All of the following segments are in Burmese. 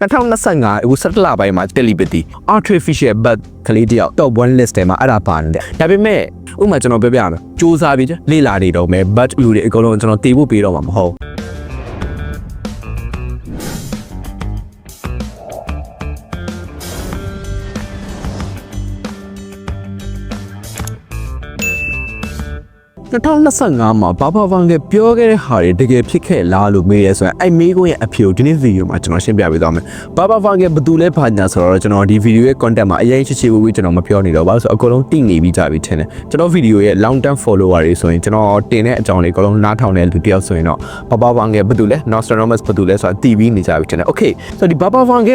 2025အခု17လပိုင်းမှာ telepathy artificial birth ကလေးတယောက် top 1 list ထဲမှာအဲ့ဒါပါနေတယ်ဒါပေမဲ့ဥပမာကျွန်တော်ပြောပြရမယ်စူးစမ်းပြီးလေ့လာနေတော့မယ် but လူတွေအကုန်လုံးကျွန်တော်တည်ဖို့ပေးတော့မှာမဟုတ် 2025မှာဘာဘာဗန်ကပြောခဲ့တဲ့ဟာတွေတကယ်ဖြစ်ခဲ့လားလို့မေးရဲဆိုရင်အဲ့မေးခွန်းရဲ့အဖြေကိုဒီနေ့ဗီဒီယိုမှာကျွန်တော်ရှင်းပြပေးသွားမယ်ဘာဘာဗန်ကဘယ်သူလဲဘာညာဆိုတော့ကျွန်တော်ဒီဗီဒီယိုရဲ့ content မှာအရင်ချစ်ချစ်ဝေးဝေးကျွန်တော်မပြောနေတော့ပါဆိုတော့အကုန်လုံးတိနေပြီးကြပြီထင်တယ်ကျွန်တော်ဗီဒီယိုရဲ့ long term follower တွေဆိုရင်ကျွန်တော်တင်တဲ့အကြောင်းတွေအကုန်လုံးနားထောင်တဲ့လူတစ်ယောက်ဆိုရင်တော့ဘာဘာဗန်ကဘယ်သူလဲ Nostradamus ဘယ်သူလဲဆိုတာတီးပြီးနေကြပြီထင်တယ် okay ဆိုတော့ဒီဘာဘာဗန်က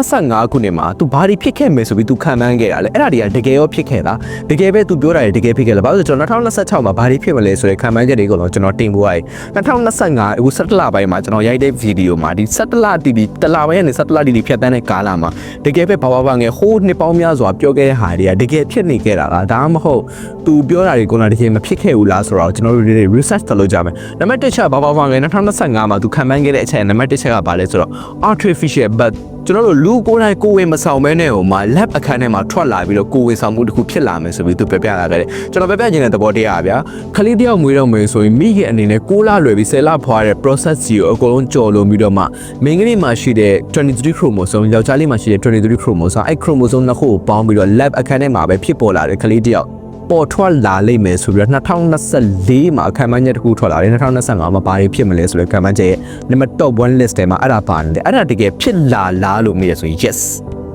2025ခုနှစ်မှာသူဘာတွေဖြစ်ခဲ့မယ်ဆိုပြီးသူခံမှန်းခဲ့တာလေအဲ့ဒါတွေကတကယ်ရောဖြစ်ခဲ့လားတကယ်ပဲသူပြောတာတွေတကယ်ဖြစ်ခဲ့လားဘာလို့လဲဆိုတော့2026မှာဘာတွေဖြစ်မလဲဆိုတဲ့ခံမှန်းချက်တွေကိုတော့ကျွန်တော်တင်ပို့ရတယ်2025အခု17လပိုင်းမှာကျွန်တော်ရိုက်တဲ့ဗီဒီယိုမှာဒီ17လတီတီတလပိုင်းနဲ့17လတီတီဖြတ်တန်းတဲ့ကာလမှာတကယ်ပဲဘာဘာဘာငယ်ဟိုးနှစ်ပေါင်းများစွာပြောခဲ့တဲ့ဟာတွေကတကယ်ဖြစ်နေခဲ့တာလားဒါမှမဟုတ်သူပြောတာတွေကတကယ်မဖြစ်ခဲ့ဘူးလားဆိုတော့ကျွန်တော်တို့တွေ research လုပ်ကြမယ်နံပါတ်1ချက်ဘာဘာဘာငယ်2025မှာသူခံမှန်းခဲ့တဲ့အချက်နံပါတ်1ချက်ကဘာလဲဆိုတော့ artificial but ကျွန်တော်တို့လူကိုယ်တိုင်ကိုယ်ဝင်မဆောင်မဲနဲ့ဟိုမှာ lab အခန်းထဲမှာထွက်လာပြီးတော့ကိုယ်ဝင်ဆောင်မှုတစ်ခုဖြစ်လာမယ်ဆိုပြီးသူပြပြလာခဲ့တယ်ကျွန်တော်ပြပြခြင်းတဲ့သဘောတရားဗျာခလေးတယောက်မွေးတော့မယ်ဆိုရင်မိခင်အနေနဲ့6လလွယ်ပြီး10လဖွာတဲ့ process ကြီးကိုအကုန်လုံးကြော်လို့ပြီးတော့မှမိန်းကလေးမှာရှိတဲ့23 chromosome ယောက်ျားလေးမှာရှိတဲ့23 chromosome အဲ့ chromosome နှစ်ခုကိုပေါင်းပြီးတော့ lab အခန်းထဲမှာပဲဖြစ်ပေါ်လာတဲ့ခလေးတယောက် ပေါ်ထွက်လာလိမ့်မယ်ဆိုပြီးတော့2024မှာအခမ်းအနားညတစ်ခုထွက်လာတယ်2025မှာဘာတွေဖြစ်မလဲဆိုတဲ့အခမ်းအနားရဲ့ number top 1 list ထဲမှာအဲ့ဒါပါနေတယ်အဲ့ဒါတကယ်ဖြစ်လာလားလို့မေးရဆိုရင် yes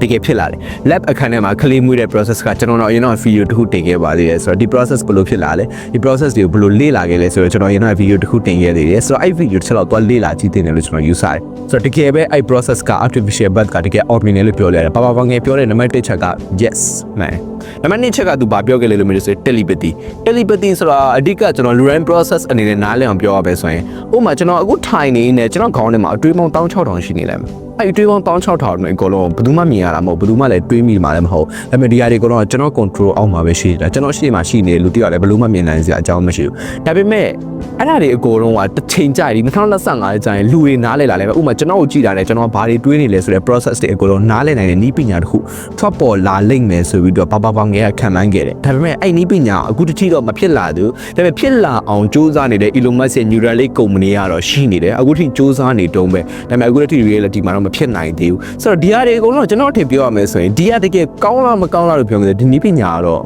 တကယ်ဖြစ်လာတယ် lab အခန်းထဲမှာကလေးမွေးတဲ့ process ကကျွန်တော်တို့အရင်တော့ video တစ်ခုတင်ခဲ့ပါသေးတယ်ဆိုတော့ဒီ process ဘယ်လိုဖြစ်လာလဲဒီ process တွေကိုဘယ်လိုလေ့လာခဲ့လဲဆိုတော့ကျွန်တော်အရင်တော့ video တစ်ခုတင်ခဲ့သေးတယ်ဆိုတော့အဲ့ video တစ်ချက်တော့သွားလေ့လာကြည့်တင်တယ်လို့ကျွန်တော်ယူဆတယ်ဆိုတော့တကယ်ပဲအဲ့ process က artificial birth ကတကယ် ordinary လို့ပြောလိုက်တယ်ပါပါပါငယ်ပြောတဲ့ number 1ချက်က yes မှန်နံပါတ်2ချက်ကသူဘာပြောခဲ့လဲလို့မေးလို့ဆိုရင် telepathy telepathy ဆိုတာအဓိကကျွန်တော် luren process အနေနဲ့နားလည်အောင်ပြောရပဲဆိုရင်ဥပမာကျွန်တော်အခုထိုင်နေနေကျွန်တော်ခေါင်းထဲမှာအတွေးပေါင်း16000ရှိနေတယ်အဲ့ဒီတွေးပေါင်း16000နဲ့အကုန်လုံးဘယ်သူမှမြင်ရတာမဟုတ်ဘယ်သူမှလည်းတွေးမိမှာလည်းမဟုတ်ဒါပေမဲ့ဒီဟာတွေကတော့ကျွန်တော် control အောက်မှာပဲရှိနေတာကျွန်တော်ရှေ့မှာရှိနေလူတယောက်လည်းဘယ်လို့မှမြင်နိုင်စရာအကြောင်းမရှိဘူးဒါပေမဲ့အဲ့ဒါတွေအကုန်လုံးကတစ်ချိန်ကြာဒီ2025ကျရင်လူတွေနားလည်လာလဲပဲဥပမာကျွန်တော်ကိုကြည့်တာနဲ့ကျွန်တော်ဘာတွေတွေးနေလဲဆိုတဲ့ process တွေအကုန်လုံးနားလည်နိုင်တဲ့နည်းပညာတစ်ခုထွက်ပေါ်လာလိမ့်မယ်ဆိုပြီးတော့ဘာဘာဘာငယ်ကခံမှန်းခဲ့တယ်ဒါပေမဲ့အဲ့နည်းပညာအခုတတိတော့မဖြစ်လာဘူးဒါပေမဲ့ဖြစ်လာအောင်စူးစမ်းနေတဲ့ Elon Musk ရဲ့ Neuralink ကုမ္ပဏီကတော့ရှိနေတယ်အခုထိစူးစမ်းနေတုံးပဲဒါပေမဲ့အခုတတိ reality မှာတော့မဖြစ်နိုင်သေးဘူးဆိုတော့ဒီဟာတွေအကုန်လုံးကျွန်တော်အထင်ပြောရမယ်ဆိုရင်ဒီဟာတကယ်ကောင်းလားမကောင်းလားလို့ပြောမယ်ဒီနည်းပညာကတော့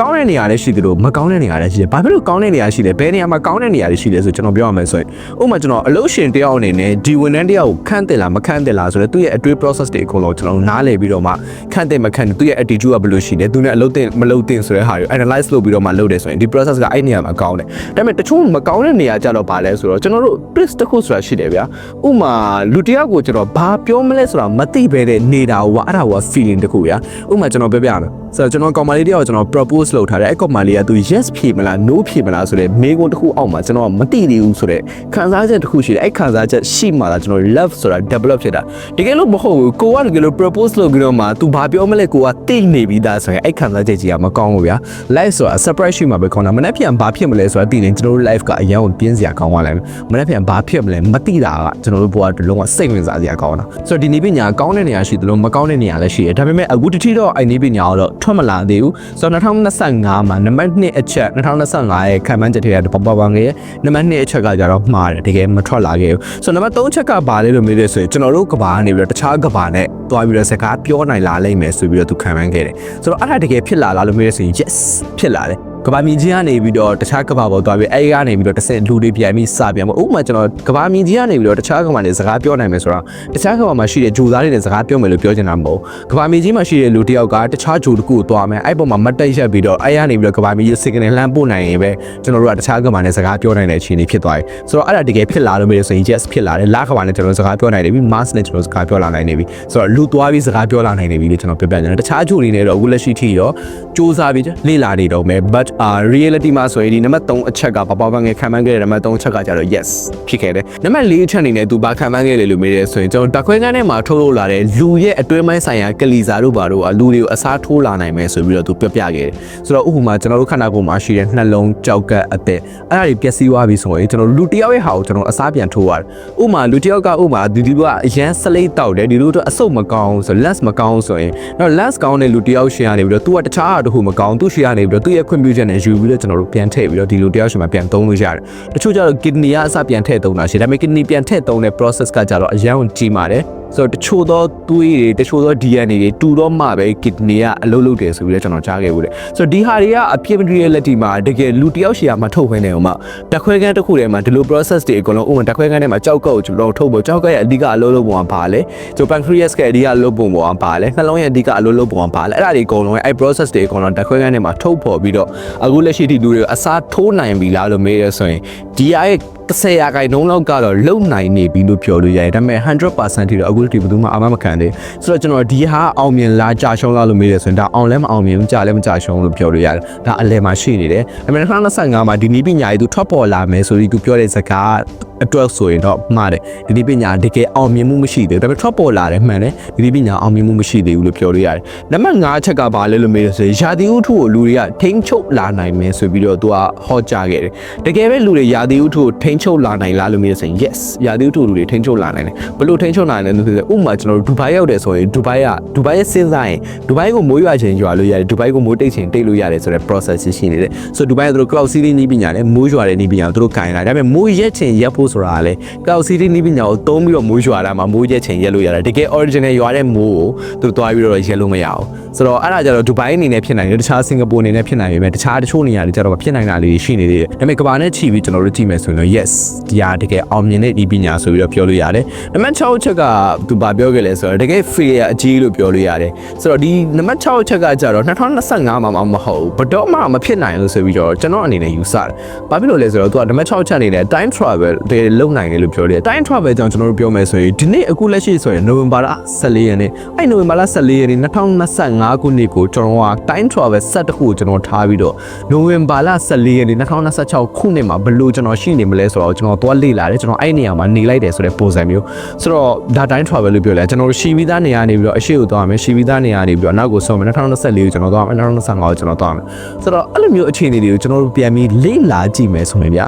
ကောင်းတဲ့နေရာလည်းရှိတယ်လို့မကောင်းတဲ့နေရာလည်းရှိတယ်။ဘာဖြစ်လို့ကောင်းတဲ့နေရာရှိလဲ။ဘယ်နေရာမှာကောင်းတဲ့နေရာတွေရှိလဲဆိုကျွန်တော်ပြောရမယ်ဆိုရင်ဥပမာကျွန်တော်အလုပ်ရှင်တယောက်အနေနဲ့ဒီဝန်ထမ်းတယောက်ကိုခန့်တယ်လားမခန့်တယ်လားဆိုတော့သူ့ရဲ့အတွေး process တွေအကုန်လုံးကျွန်တော်နားလည်ပြီးတော့မှခန့်တယ်မခန့်တယ်သူ့ရဲ့ attitude ကဘယ်လိုရှိလဲ။သူနဲ့အလုပ်တင်မလုပ်တင်ဆိုတဲ့ဟာတွေ analyze လုပ်ပြီးတော့မှလုပ်တယ်ဆိုရင်ဒီ process ကအဲ့နေရာမှာကောင်းတယ်။ဒါပေမဲ့တချို့မကောင်းတဲ့နေရာကြတော့ဗာလဲဆိုတော့ကျွန်တော်တို့ twist တစ်ခုဆိုတာရှိတယ်ဗျာ။ဥပမာလူတယောက်ကိုကျွန်တော်ဘာပြောမလဲဆိုတာမသိဘဲတဲ့နေတာဟိုကအဲ့ဒါဟိုက feeling တစ်ခုဗျာ။ဥပမာကျွန်တော်ပြောပြရမယ်။ဆိုတော့ကျွန်တော်ကောင်မလေးတယောက်ကျွန်တော် propose လုပ်ထားတယ်အဲ့ကောင်မလေးကသူ yes ဖြေမလား no ဖြေမလားဆိုတဲ့မေးခွန်းတစ်ခုအောက်မှာကျွန်တော်ကမသိသေးဘူးဆိုတဲ့ခံစားချက်တစ်ခုရှိတယ်အဲ့ခံစားချက်ရှိမှလားကျွန်တော် love ဆိုတာ develop ဖြစ်တာတကယ်လို့မဟုတ်ဘူးကိုကတကယ်လို့ propose လုပ်ပြီးတော့မှ तू ဘာပြောမလဲကိုကသိနေပြီးသားဆိုရင်အဲ့ခံစားချက်ကြီးကမကောင်းဘူးဗျာ live ဆိုတာ surprise ရှိမှာပဲခေါင်းတာမနေ့ပြန်ဘာဖြစ်မလဲဆိုတာသိနေကျွန်တော်တို့ live ကအရင်ကပြင်းစရာကောင်းသွားလိုက်မနေ့ပြန်ဘာဖြစ်မလဲမသိတာကကျွန်တော်တို့ဘဝတစ်လုံးကစိတ်ဝင်စားစရာကောင်းတာဆိုတော့ဒီနေပညာကောင်းတဲ့နေရာရှိသလိုမကောင်းတဲ့နေရာလည်းရှိတယ်ဒါပေမဲ့အခုတတိတော့အဲ့နေပညာတော့ထွက်မလာသေးဘူးဆိုတော့2025မှာနံပါတ်1အချက်2025ရဲ့ခံမှန်းချက်တွေကပပပငယ်နံပါတ်2အချက်ကကြတော့မှားတယ်တကယ်မထွက်လာခဲ့ဘူးဆိုတော့နံပါတ်3ချက်ကဘာလဲလို့မေးလို့ဆိုရင်ကျွန်တော်တို့ကဘာကနေပြီးတော့တခြားကဘာနဲ့တွားပြီးတော့စကားပြောနိုင်လာလိမ့်မယ်ဆိုပြီးတော့သူခံမှန်းခဲ့တယ်ဆိုတော့အဲ့ဒါတကယ်ဖြစ်လာလားလို့မေးလို့ဆိုရင် yes ဖြစ်လာတယ် ကဘာမြင့်ကြီးကနေပြီးတော့တခြားကဘာပေါ်သွားပြီးအဲဒီကနေပြီးတော့တစ်ဆင့်လူတွေပြန်ပြီးစပြန်ပေါ့ဥပမာကျွန်တော်ကဘာမြင့်ကြီးကနေပြီးတော့တခြားကဘာနဲ့စကားပြောနိုင်မယ်ဆိုတော့တခြားကဘာမှာရှိတဲ့ဂျိုသားတွေနဲ့စကားပြောမယ်လို့ပြောချင်တာမဟုတ်ကဘာမြင့်ကြီးမှာရှိတဲ့လူတစ်ယောက်ကတခြားဂျိုတစ်ခုကိုသွားမယ်အဲ့ပေါ်မှာမတ်တက်ရက်ပြီးတော့အဲ့ကနေပြီးတော့ကဘာမြင့်ကြီး signal လှမ်းပို့နိုင်ရင်ပဲကျွန်တော်တို့ကတခြားကဘာနဲ့စကားပြောနိုင်တဲ့အခြေအနေဖြစ်သွားပြီဆိုတော့အဲ့ဒါတကယ်ဖြစ်လာလို့မျိုးဆိုရင် yes ဖြစ်လာတယ်လာကဘာနဲ့ကျွန်တော်စကားပြောနိုင်နေပြီ mass နဲ့ကျွန်တော်စကားပြောလာနိုင်နေပြီဆိုတော့လူသွားပြီးစကားပြောလာနိုင်နေပြီလို့ကျွန်တော်ပြောပြတယ်တခြားဂျိုတွေနဲ့တော့အခုလက်ရှိထိရောစူးစမ်းပြီးလေ့လာနေတော့မယ် but အာ reality မှာဆိုရင်ဒီနံပါတ်3အချက်ကပပပငယ်ခံမှန်းခဲ့တဲ့နံပါတ်3အချက်ကကြတော့ yes ဖြစ်ခဲ့တယ်နံပါတ်4အချက်အနေနဲ့သူဘာခံမှန်းခဲ့တယ်လို့မေးရဲဆိုရင်ကျွန်တော်တခွဲကန်းထဲမှာထုတ်လို့လာတဲ့လူရဲ့အတွင်းပိုင်းဆိုင်ရာကလီစာတို့ဘာတို့ကလူတွေကိုအစားထိုးလာနိုင်မယ်ဆိုပြီးတော့သူပြောပြခဲ့တယ်ဆိုတော့ဥပမာကျွန်တော်တို့ခန္ဓာကိုယ်မှာရှိတဲ့နှလုံးကြောက်ကပ်အသက်အဲ့ဒါတွေပျက်စီးသွားပြီဆိုရင်ကျွန်တော်လူတစ်ယောက်ရဲ့ဟာကိုကျွန်တော်အစားပြန်ထိုးရတယ်ဥပမာလူတစ်ယောက်ကဥပမာဒီဒီကအရန်စလိတ်တောက်တယ်ဒီလိုတော့အဆုတ်မကောင်းဆို lens မကောင်းဆိုရင်တော့ lens ကောင်းတဲ့လူတစ်ယောက်ရှေ့ကနေပြီးတော့ तू ကတခြားအတခုမကောင်းသူ့ရှေ့ကနေပြီးတော့သူ့ရဲ့ခွင့်ပြုချက်နဲ့ယူပြီးတော့ကျွန်တော်တို့ပြန်ထည့်ပြီးတော့ဒီလူတစ်ယောက်ရှေ့မှာပြန်သုံးလို့ရတယ်တချို့ကျတော့ kidney ကအစပြန်ထည့်သုံးတာရှိတယ်ဒါပေမဲ့ kidney ပြန်ထည့်သုံးတဲ့ process ကကြတော့အရန်ကိုကြီးပါတယ် ဆိုတော့တချို့သောသွေးတွေတချို့သော DNA တွေတူတော့မှပဲ kidney ကအလုပ်လုပ်တယ်ဆိုပြီးတော့ကျွန်တော်ကြားခဲ့ဘူးတယ်ဆိုတော့ဒီဟာတွေကအပြည့် reality မှာတကယ်လူတစ်ယောက်ရှေ့မှာထုတ်ခွင့်နေအောင်မှတက်ခွဲကန်းတစ်ခုထဲမှာဒီလို process တွေအကုန်လုံးဥပမာတက်ခွဲကန်းထဲမှာကြောက်ကောက်ကိုကျွန်တော်ထုတ်ဖို့ကြောက်ကရဲ့အဓိကအလုပ်လုပ်ပုံကပါလေဆို pancreas ရဲ့အဓိကအလုပ်ပုံကပါလေနှလုံးရဲ့အဓိကအလုပ်လုပ်ပုံကပါလေအဲ့ဒါတွေအကုန်လုံးအဲ့ process တွေအကုန်လုံးတက်ခွဲကန်းထဲမှာထုတ်ဖော်ပြီးတော့အခုလက်ရှိဒီလူတွေအစားထိုးနိုင်ပြီလားလို့မေးရဆိုရင်ဒီရဲ့ 30ရာခိုင်နှုန်းလောက်ကတော့လုံနိုင်နေပြီလို့ပြောလို့ရတယ်ဒါပေမဲ့100%ထိတော့အခုဒီဘယ်သူမှအာမမခံသေးဆိုတော့ကျွန်တော်ဒီဟာအောင်မြင်လားကြာရှုံးလားလို့မေးရဆိုရင်ဒါအောင်လည်းမအောင်မြင်ဘူးကြာလည်းမကြာရှုံးလို့ပြောလို့ရတယ်ဒါအလယ်မှာရှိနေတယ်ဒါပေမဲ့2025မှာဒီနီးပညာကြီးသူထွက်ပေါ်လာမယ်ဆိုပြီးသူပြောတဲ့စကား အတွက်ဆိုရင်တော့မှားတယ်ဒီနီးပညာတကယ်အောင်မြင်မှုမရှိသေးဘူးဒါပေမဲ့ထွက်ပေါ်လာတယ်မှန်တယ်ဒီနီးပညာအောင်မြင်မှုမရှိသေးဘူးလို့ပြောလို့ရတယ်နံပါတ်5ချက်ကဘာလဲလို့မေးရဆိုရင်ယာတီဥထုကိုလူတွေကထိန်းချုပ်လာနိုင်မယ်ဆိုပြီးတော့သူကဟောကြားခဲ့တယ်တကယ်ပဲလူတွေယာတီဥထုကိုထိန်းချုပ်လာနိုင်လားလို့မေးရဆိုရင် yes ယာတီဥထုလူတွေထိန်းချုပ်လာနိုင်တယ်ဘယ်လိုထိန်းချုပ်လာနိုင်လဲလို့ဆိုရင်ဥပမာကျွန်တော်တို့ဒူဘိုင်းရောက်တယ်ဆိုရင်ဒူဘိုင်းကဒူဘိုင်းရဲ့စဉ်းစားရင်ဒူဘိုင်းကိုမိုးရွာခြင်းရွာလို့ရတယ်ဒူဘိုင်းကိုမိုးတိတ်ခြင်းတိတ်လို့ရတယ်ဆိုတဲ့ process ရှိနေတယ်ဆိုတော့ဒူဘိုင်းကသူတို့ cloud city နည်းပညာနဲ့မိုးရွာတဲ့နည်းပညာကိုသူတို့ကင်လာဒါပေမဲ့မိုးရက်ခြင်းရက်ဖို့ဆိုတာကလည်း cloud city နည်းပညာကိုသုံးပြီးတော့မိုးရွာတာမှာမိုးရက်ခြင်းရက်လို့ရတယ်တကယ် original ရွာတဲ့မိုးကိုသူတို့သွားပြီးတော့ရက်လို့မရအောင်ဆိုတော့အဲ့ဒါကြတော့ဒူဘိုင်းအနေနဲ့ဖြစ်နိုင်တယ်တခြားစင်ကာပူအနေနဲ့ဖြစ်နိုင်ပေမဲ့တခြားတချို့နေရာတွေကျတော့မဖြစ်နိုင်တာလေးရှိနေသေးတယ်ဒါပေမဲ့ကဘာနဲ့ချီပြီးကျွန်တော်တို့ကြည့်မယ်ဆိုရင်တော့ yes ဒီဟာတကယ်အောင်မြင်တဲ့ဒီပညာဆိုပြီးတော့ပြောလို့ရတယ်နံပါတ်6ချက်ကသူဗာပြောခဲ့လဲဆိုတော့တကယ် failure အကြီးလို့ပြောလို့ရတယ်ဆိုတော့ဒီနံပါတ်6ချက်ကကြတော့2025မှာမဟုတ်ဘူးဘတော့မှမဖြစ်နိုင်လို့ဆိုပြီးတော့ကျွန်တော်အနေနဲ့ယူဆတယ်ဘာဖြစ်လို့လဲဆိုတော့သူကနံပါတ်6ချက်အနေနဲ့ time travel တွေလုံနိုင်တယ်လို့ပြောတယ် time travel ကြောင့်ကျွန်တော်တို့ပြောမယ်ဆိုရင်ဒီနေ့အခုလက်ရှိဆိုရင်နိုဝင်ဘာလ14ရက်နေ့အဲ့နိုဝင်ဘာလ14ရက်နေ့2025ခုနှစ်ကိုကျွန်တော်က time travel set တစ်ခုကိုကျွန်တော်ထားပြီးတော့နိုဝင်ဘာလ14ရက်နေ့2026ခုနှစ်မှာဘယ်လိုကျွန်တော်ရှိနေမလဲဆိုတော့ကျွန်တော်သွားလေ့လာတယ်ကျွန်တော်အဲ့နေရာမှာနေလိုက်တယ်ဆိုတဲ့ပုံစံမျိုးဆိုတော့ဒါ time travel လို့ပြောလဲကျွန်တော်တို့ရှိပြီးသားနေရာနေပြီးတော့အရှိကိုသွားမယ်ရှိပြီးသားနေရာနေပြီးတော့နောက်ကိုဆုံးမယ်2024ကိုကျွန်တော်သွားမယ်2025ကိုကျွန်တော်သွားမယ်ဆိုတော့အဲ့လိုမျိုးအခြေအနေတွေကိုကျွန်တော်တို့ပြန်ပြီးလေ့လာကြည့်မယ်ဆိုရင်ဗျ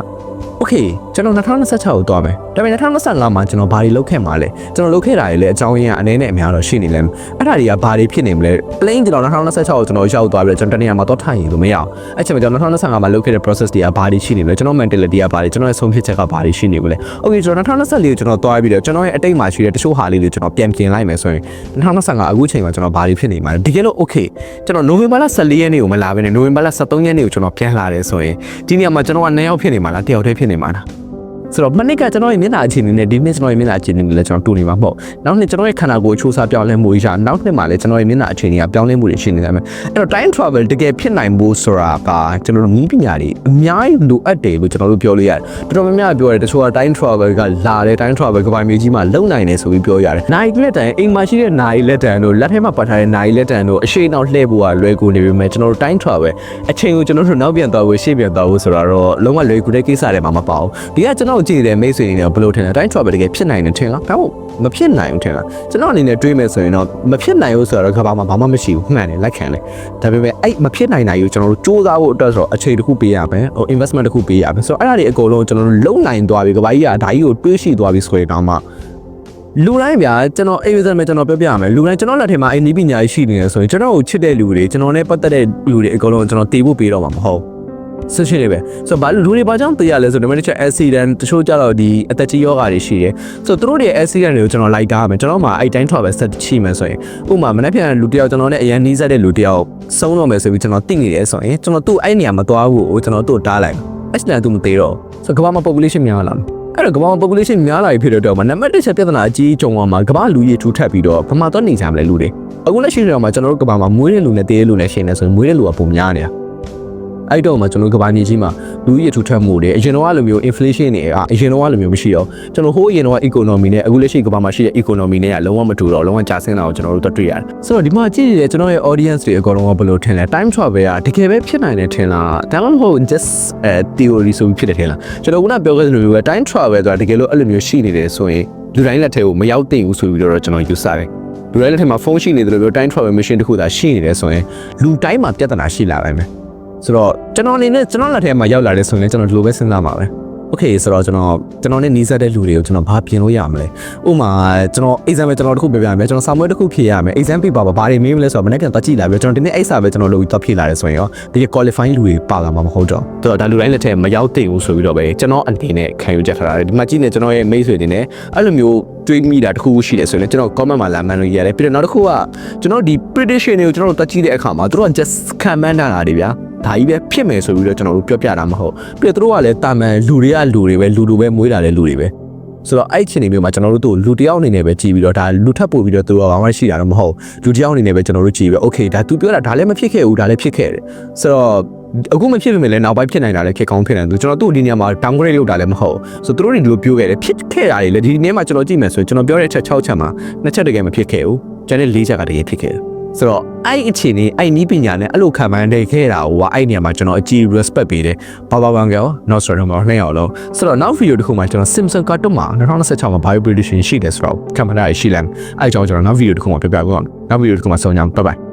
โอเคကျွန်တော်2026ကိုသွားမယ်ဒါပေမဲ့2025မှာကျွန်တော်ဘာတွေလုပ်ခဲ့မှာလဲကျွန်တော်လုပ်ခဲ့တာတွေလည်းအကြောင်းရင်းအနေနဲ့အများတော့ရှိနေလဲအဲ့ဒါတွေကဘာတွေဖြစ်နေမလဲ plain ကျွန်တော်2026ကိုကျွန်တော်ရောက်သွားပြီးတော့ကျွန်တော်တနေရာမှာတော့ထိုင်ရင်လို့မရအောင်အဲ့ချိန်မှာကျွန်တော်2025မှာလုပ်ခဲ့တဲ့ process တွေကဘာတွေရှိနေမလဲကျွန်တော် mentality ကဘာတွေကျွန်တော်ရဲ့ဆုံးဖြတ်ချက်ကဘာတွေရှိနေမလဲ okay ကျွန်တော်2024ကိုကျွန်တော်သွားပြီးတော့ကျွန်တော်ရဲ့အတိတ်မှာရှိတဲ့တချို့ဟာလေးတွေကျွန်တော်ပြန်ပြင်လိုက်မယ်ဆိုရင်2025အခုချိန်မှာကျွန်တော်ဘာတွေဖြစ်နေမှာလဲတကယ်လို့ okay ကျွန်တော်နိုဝင်ဘာလ14ရက်နေ့ကိုမလာဘဲနဲ့နိုဝင်ဘာလ13ရက်နေ့ကိုကျွန်တော်ပြန်လာတယ်ဆိုရင်ဒီနေရာမှာကျွန်တော်က2ယောက်ဖြစ်နေမှာလား1ယောက် တည်းဖြစ်နေမှာလား ဆိုတော့မနစ်ကကျွန်တော်ရဲ့မျက်နှာအခြေအနေနဲ့ဒီနေ့ကျွန်တော်ရဲ့မျက်နှာအခြေအနေနဲ့လည်းကျွန်တော်တူနေမှာမဟုတ်နောက်နှစ်ကျွန်တော်ရဲ့ခန္ဓာကိုယ်အချိုးစားပြောင်းလဲမှုရနောက်နှစ်မှာလည်းကျွန်တော်ရဲ့မျက်နှာအခြေအနေကပြောင်းလဲမှုတွေရှိနေတယ်မယ်အဲ့တော့ time travel တကယ်ဖြစ်နိုင်ဖို့ဆိုတာကကျွန်တော်တို့နည်းပညာတွေအများကြီးလိုအပ်တယ်လို့ကျွန်တော်တို့ပြောလို့ရတယ်တော်တော်များများပြောရတယ်တချို့က time travel ကလာတယ် time travel ကပိုင်မျိုးကြီးမှာလုံနိုင်တယ်ဆိုပြီးပြောရတယ်နိုင်လက်တန်အိမ်မှာရှိတဲ့နိုင်လက်တန်တို့လက်ထဲမှာပတ်ထားတဲ့နိုင်လက်တန်တို့အရှိန်အောင်လှည့်ဖို့ကလွယ်ကူနေပြီမဲ့ကျွန်တော်တို့ time travel အချိန်ကိုကျွန်တော်တို့နောက်ပြန်သွားဖို့ရှေ့ပြန်သွားဖို့ဆိုတာတော့လုံးဝလွယ်ကူတဲ့ကိစ္စတွေမှာမပါဘူးဒီကကျွန်တော်ကြည့်နေတဲ့မိတ်ဆွေတွေနဲ့ဘယ်လိုထင်လဲ time travel တကယ်ဖြစ်နိုင်တယ်ထင်လားဘာလို့မဖြစ်နိုင်ဘူးထင်လားကျွန်တော်အနေနဲ့တွေးမယ်ဆိုရင်တော့မဖြစ်နိုင်ဘူးဆိုတော့ကဘာမှဘာမှမရှိဘူးမှန်တယ်လက်ခံတယ်ဒါပေမဲ့အဲ့မဖြစ်နိုင်တာကိုကျွန်တော်တို့စူးစမ်းဖို့အတွက်ဆိုတော့အချိန်တစ်ခုပေးရမယ်ဟို investment တစ်ခုပေးရမယ်ဆိုတော့အဲ့ဒါတွေအကုန်လုံးကျွန်တော်တို့လုံနိုင်သွားပြီကဘာကြီးကဒါကြီးကိုတွေးရှိသွားပြီဆိုရင်တော့မှလူတိုင်းဗျာကျွန်တော်အိမ်ဝဇန်မဲ့ကျွန်တော်ပြောပြရမယ်လူတိုင်းကျွန်တော်လက်ထဲမှာအိမ်နီးပညာရှိနေတယ်ဆိုရင်ကျွန်တော်ကိုချစ်တဲ့လူတွေကျွန်တော်နဲ့ပတ်သက်တဲ့လူတွေအကုန်လုံးကျွန်တော်တည်ဖို့ပေးတော့မှာမဟုတ် ဆက်ရှိနေပဲဆိုတော့ဘာလူတွေဘာကြောင့်တည်ရလဲဆိုတော့ဒီမှာတစ်ချက် accident တချို့ကြတော့ဒီအသက်ကြီးယောဂါတွေရှိတယ်ဆိုတော့သူတို့တွေ accident တွေကိုကျွန်တော်လိုက်တားမယ်ကျွန်တော်မှအဲ့တိုင်းထွက်ပဲဆက်ချိမယ်ဆိုရင်ဥပမာမနေ့ပြန်လူတယောက်ကျွန်တော်နဲ့အရန်နီးစပ်တဲ့လူတယောက်ဆုံးတော့မယ်ဆိုပြီးကျွန်တော်သိနေတယ်ဆိုရင်ကျွန်တော်သူ့အဲ့နေရာမှာသွားဖို့ကျွန်တော်သူ့တားလိုက် accident သူမသေးတော့ဆိုတော့ကမ္ဘာမှာ population များလာအဲ့တော့ကမ္ဘာမှာ population များလာပြီဖြစ်တဲ့တော့မှာနံပါတ်1ချက်ပြဿနာအကြီးကြုံသွားမှာကမ္ဘာလူကြီးထူထပ်ပြီးတော့ဘာမှတော့နေကြမလဲလူတွေအခုလက်ရှိတော့မှာကျွန်တော်တို့ကမ္ဘာမှာမွေးတဲ့လူနဲ့တေးတဲ့လူနဲ့ရှင်နေဆိုရင်မွေးတဲ့လူကပုံများနေတာ အဲ့တော့မှကျွန်တော်ကဘာမြေကြီးမှာလူကြီးရထူထပ်မှုတွေအရင်တော့အဲ့လိုမျိုး inflation တွေကအရင်တော့အဲ့လိုမျိုးမရှိတော့ကျွန်တော်ဟိုးအရင်တော့ economy နဲ့အခုလက်ရှိကဘာမှာရှိတဲ့ economy နဲ့ကလုံးဝမတူတော့လုံးဝကျဆင်းလာအောင်ကျွန်တော်တို့တွေ့ရတယ်ဆိုတော့ဒီမှာကြည့်နေတဲ့ကျွန်တော်ရဲ့ audience တွေအကုန်လုံးကဘယ်လိုထင်လဲ time travel ကတကယ်ပဲဖြစ်နိုင်တယ်ထင်လားဒါမှမဟုတ် just အဲ theory ဆိုပြီးဖြစ်တယ်ထင်လားကျွန်တော်ကပြောခဲ့သလိုမျိုးပဲ time travel ဆိုတာတကယ်လို့အဲ့လိုမျိုးရှိနေတယ်ဆိုရင်လူတိုင်းလက်ထဲကိုမရောက်သင့်ဘူးဆိုပြီးတော့ကျွန်တော်ယူဆတယ်လူတိုင်းလက်ထဲမှာဖုန်းရှိနေတယ်လို့ပြော time travel mission တခုသာရှိနေတယ်ဆိုရင်လူတိုင်းမှာပြဿနာရှိလာနိုင်မယ် ဆိုတော့ကျွန်တော်အနေနဲ့ကျွန်တော်လက်ထဲမှာရောက်လာတယ်ဆိုရင်လည်းကျွန်တော်ဒီလိုပဲစဉ်းစားမှာပဲ Okay ဆိုတော့ကျွန်တော်ကျွန်တော်နဲ့နီးစပ်တဲ့လူတွေကိုကျွန်တော်ဘာပြင်လို့ရမလဲဥပမာကျွန်တော် exam ပဲကျွန်တော်တစ်ခုပြောပြရမယ်ကျွန်တော်စာမွေးတစ်ခုဖြေရမယ် exam paper ပါဘာတွေမေးမလဲဆိုတော့မနေ့ကတကြည့်လာပြီးကျွန်တော်ဒီနေ့အဲ့စာပဲကျွန်တော်လုပ်ပြီးတော့ဖြေလာတယ်ဆိုရင်ရောတကယ် qualifying လူတွေပါလာမှာမဟုတ်တော့တော်ဒါလူတိုင်းလက်ထက်မရောက်သိဘူးဆိုပြီးတော့ပဲကျွန်တော်အနေနဲ့ခံယူချက်ထားတယ်ဒီမှာကြည့်နေကျွန်တော်ရဲ့မိတ်ဆွေတွေနဲ့အဲ့လိုမျိုးတွေးမိတာတစ်ခုရှိတယ်ဆိုရင်ကျွန်တော် comment မှာလာမှန်းလို့ရတယ်ပြီးတော့နောက်တစ်ခုကကျွန်တော်ဒီ prediction တွေကိုကျွန်တော်တို့တကြည့်တဲ့အခါမှာတို့က just ခံမှန်းတာတာတွေဗျာ ဒါကြီးပဲဖြစ်မယ်ဆိုပြီးတော့ကျွန်တော်တို့ပြောပြတာမဟုတ်ပြီးတော့သူတို့ကလည်းတာမန်လူတွေကလူတွေပဲလူလူပဲမွေးလာတဲ့လူတွေပဲဆိုတော့အဲ့ချင်းနေမျိုးမှာကျွန်တော်တို့တို့လူတစ်ယောက်အနေနဲ့ပဲကြည်ပြီးတော့ဒါလူထပ်ပို့ပြီးတော့သူကဘာမှရှိတာတော့မဟုတ်လူတစ်ယောက်အနေနဲ့ပဲကျွန်တော်တို့ကြည်ပြီး okay ဒါ तू ပြောတာဒါလည်းမဖြစ်ခဲ့ဘူးဒါလည်းဖြစ်ခဲ့တယ်ဆိုတော့အခုမဖြစ်ပေမဲ့လည်းနောက်ပိုင်းဖြစ်နိုင်တာလည်းခက်ကောင်းဖြစ်နိုင်တယ်ကျွန်တော်တို့ဒီနေရာမှာ downgrade လုပ်တာလည်းမဟုတ်ဆိုတော့သူတို့တွေဒီလိုပြောခဲ့တယ်ဖြစ်ခဲ့တာတွေလည်းဒီနေ့မှာကျွန်တော်ကြည့်မယ်ဆိုရင်ကျွန်တော်ပြောတဲ့အချက်6ချက်မှာနှစ်ချက်တကယ်မဖြစ်ခဲ့ဘူးကျန်တဲ့4ချက်ကတကယ်ဖြစ်ခဲ့တယ် ဆိုတော့အဲ့အခြေအနေအဲ့နီးပညာနဲ့အဲ့လိုခံမှန်းနေခဲ့တာဟိုကအဲ့နေရာမှာကျွန်တော်အကြည့် respect ပေးတယ်ဘာဘာဘန်ကရော not sorry မှာနှစ်ယောက်လုံးဆိုတော့နောက် video တစ်ခုမှာကျွန်တော် Simpson cartoon မှာ2016မှာ bio prediction ရှိတယ်ဆိုတော့ camera ရှိလမ်းအဲ့အကြောင်းကျွန်တော်နောက် video တစ်ခုမှာပြပြပါမယ်နောက် video တစ်ခုမှာဆုံကြအောင် bye bye